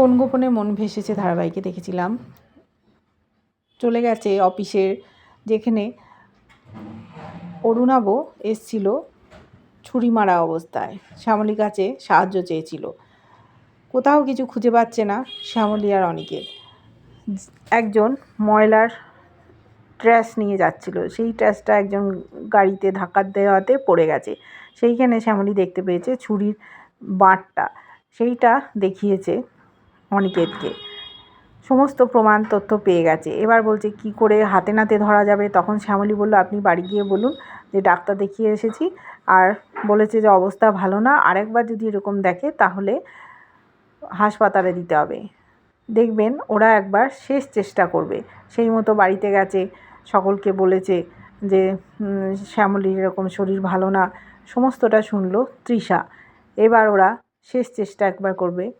কোন গোপনে মন ভেসেছে ধারাবাহিকে দেখেছিলাম? চলে গেছে অফিসের যেখানে অরুণাব এসছিল ছুরি মারা অবস্থায়। শ্যামলী কাছে সাহায্য চেয়েছিল। কোথাও কিছু খুঁজে পাচ্ছে না শ্যামলী আর অনিকেত। একজন ময়লার ট্র্যাশ নিয়ে যাচ্ছিল। সেই ট্র্যাশটা একজন গাড়িতে ধাক্কা দেওয়াতে পড়ে গেছে। সেইখানে শ্যামলী দেখতে পেয়েছে ছুরির বাঁটটা। সেইটা দেখিয়েছে অনিকেতকে। সমস্ত প্রমাণ, তথ্য পেয়ে গেছে। এবার বলছে, কি করে হাতে নাতে ধরা যাবে? তখন শ্যামলী বলল, আপনি বাড়ি গিয়ে বলুন, যে ডাক্তার দেখিয়ে এসেছি। আর বলেছে যে অবস্থা ভালো না। আরেকবার যদি এরকম দেখে, তাহলে হাসপাতালে দিতে হবে। দেখবেন, ওরা একবার শেষ চেষ্টা করবে। সেই মতো বাড়িতে গেছে। সকলকে বলেছে যে শ্যামলীর এরকম শরীর ভালো না। সমস্তটা শুনলো তৃষা। এবার ওরা শেষ চেষ্টা একবার করবে।